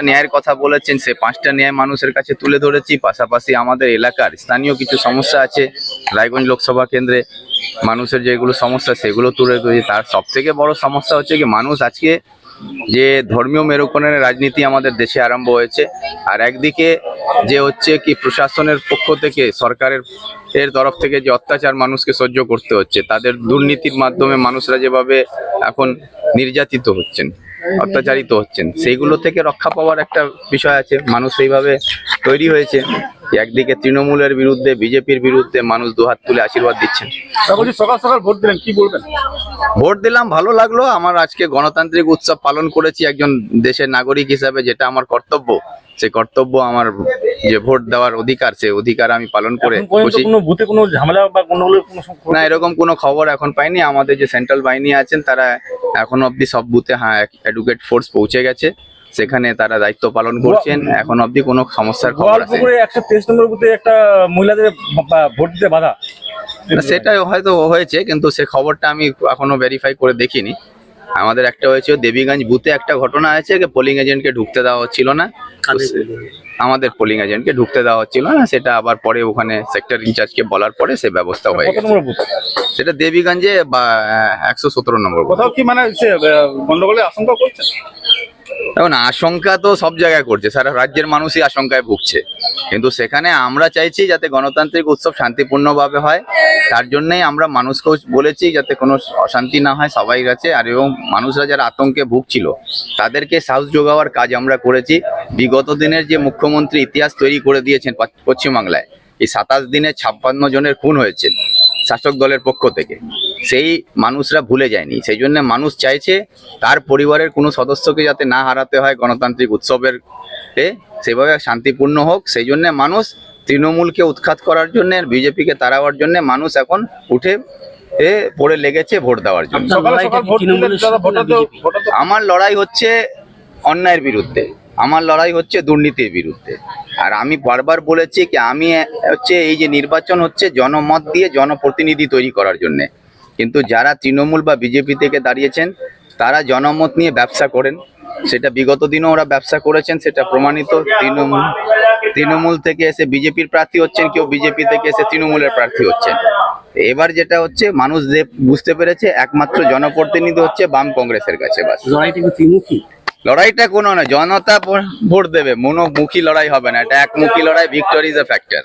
ন্যায়ের কথা বলেছেন, সে পাঁচটা ন্যায় মানুষের কাছে তুলে ধরেছি। পাশাপাশি আমাদের এলাকার স্থানীয় কিছু সমস্যা আছে। রায়গঞ্জ লোকসভা কেন্দ্রে মানুষের যেগুলো সমস্যা, সেগুলো তুলে ধরেছি। তার সব থেকে বড় সমস্যা হচ্ছে কি, মানুষ আজকে যে ধর্মীয় মেরুকরণের রাজনীতি আমাদের দেশে আরম্ভ হয়েছে, আর একদিকে যে হচ্ছে কি, প্রশাসনের পক্ষ থেকে, সরকারের এর তরফ থেকে যে অত্যাচার মানুষকে সহ্য করতে হচ্ছে, তাদের দুর্নীতির মাধ্যমে মানুষরা যেভাবে এখন নির্যাতিত হচ্ছেন। অত্যাচারিত হচ্ছেন। সেইগুলো থেকে রক্ষা পাওয়ার একটা বিষয় আছে। মানুষ সেইভাবে তৈরি হয়েছে একদিকে তৃণমূলের বিরুদ্ধে বিজেপির বিরুদ্ধে মানুষ দুহাত তুলে আশীর্বাদ দিচ্ছেন। সকাল সকাল ভোট দিলেন কি বলবেন? ভোট দিলাম ভালো লাগল। আমার আজকে গণতান্ত্রিক উৎসব পালন করেছি একজন দেশের নাগরিক হিসাবে যেটা আমার কর্তব্য। সে কর্তব্য আমার যে ভোট দেওয়ার অধিকার সে অধিকার আমি পালন করে এখন পর্যন্ত খুশি। কোনো ঝামেলা বা কোনো না এরকম কোনো খবর এখন পাইনি। আমাদের যে সেন্ট্রাল বাহিনী আছেন তারা এখন অবধি সব বুথে হ্যাঁ অ্যাডভোকেট ফোর্স পৌঁছে গেছে। সেখানে তারা দায়িত্ব পালন করছেন। এখন অবধি কোনো সমস্যার খবর আছে। একশো তেইশ নম্বর বুথে একটা মহিলাদের ভোট দিতে বাধা। সেটাই হয়তো হয়েছে কিন্তু সে খবরটা আমি এখনও ভেরিফাই করে দেখিনি। আমাদের একটা হয়েছে দেবীগঞ্জ বুথে একটা ঘটনা আছে যে পোলিং এজেন্টকে ঢুকতে দেওয়া হচ্ছিল না। আমাদের পোলিং এজেন্টকে ঢুকতে দেওয়া হচ্ছিল না সেটা আবার পরে ওখানে সেক্টর ইনচার্জকে বলার পরে সে ব্যবস্থা হয়ে গেছে। সেটা দেবীগঞ্জে বা একশো সতেরো নম্বর। কোথাও কি মানে গন্ডগোলের আশঙ্কা করছেন এখন আশঙ্কা তো সব জায়গায় করছে। সারা রাজ্যের মানুষই আশঙ্কায় ভুগছে। কিন্তু সেখানে আমরা চাইছি যাতে গণতান্ত্রিক উৎসব শান্তিপূর্ণভাবে হয়। তার জন্যই আমরা মানুষকেও বলেছি যাতে কোনো অশান্তি না হয় সবাই কাছে আর এবং মানুষরা যারা আতঙ্কে ভুগছিল, তাদেরকে সাহস যোগাওয়ার কাজ আমরা করেছি। বিগত দিনের যে মুখ্যমন্ত্রী ইতিহাস তৈরি করে দিয়েছেন পশ্চিমবাংলায়, এই সাতাশ দিনে ছাপ্পান্ন জনের খুন হয়েছে শাসক দলের পক্ষ থেকে। সেই মানুষরা ভুলে যায়নি। সেই জন্য মানুষ চাইছে তার পরিবারের কোনো সদস্যকে যাতে না হারাতে হয় গণতান্ত্রিক উৎসবের সেভাবে শান্তিপূর্ণ হোক। সেই জন্য মানুষ তৃণমূলকে উৎখাত করার জন্য বিজেপিকে তাড়াবার জন্য মানুষ এখন উঠে এ পড়ে লেগেছে ভোট দেওয়ার জন্য। আমার লড়াই হচ্ছে অন্যায়ের বিরুদ্ধে। আমার লড়াই হচ্ছে দুর্নীতির বিরুদ্ধে। আর আমি বারবার বলেছি কি আমি হচ্ছে এই যে নির্বাচন হচ্ছে জনমত দিয়ে জনপ্রতিনিধি তৈরি করার জন্য। কিন্তু যারা তৃণমূল বা বিজেপি থেকে দাঁড়িয়েছেন তারা জনমত নিয়ে ব্যবসা করেন। সেটা বিগত দিনও ওরা ব্যবসা করেছেন সেটা প্রমাণিত। তৃণমূল তৃণমূল থেকে এসে বিজেপির প্রার্থী হচ্ছেন কেউ বিজেপি থেকে এসে তৃণমূলের প্রার্থী হচ্ছেন। এবার যেটা হচ্ছে মানুষ যে বুঝতে পেরেছে একমাত্র জনপ্রতিনিধি হচ্ছে বাম কংগ্রেসের কাছে বাস। লড়াইটা কোনো না জনতা ভোট দেবে। মনোমুখী লড়াই হবে না এটা একমুখী লড়াই ভিক্টরি ইজ এ ফ্যাক্টর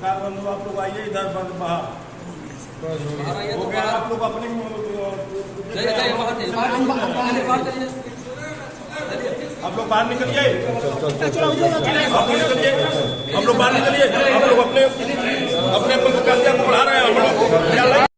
सरकार बंधु आप लोग आइए इधर बंद बाहर। हो गया आप लोग अपने आप लोग बाहर निकलिए। आप लोग निकलिए। हम लोग बाहर निकलिए। हम लोग अपने अपने अपने कर्जा को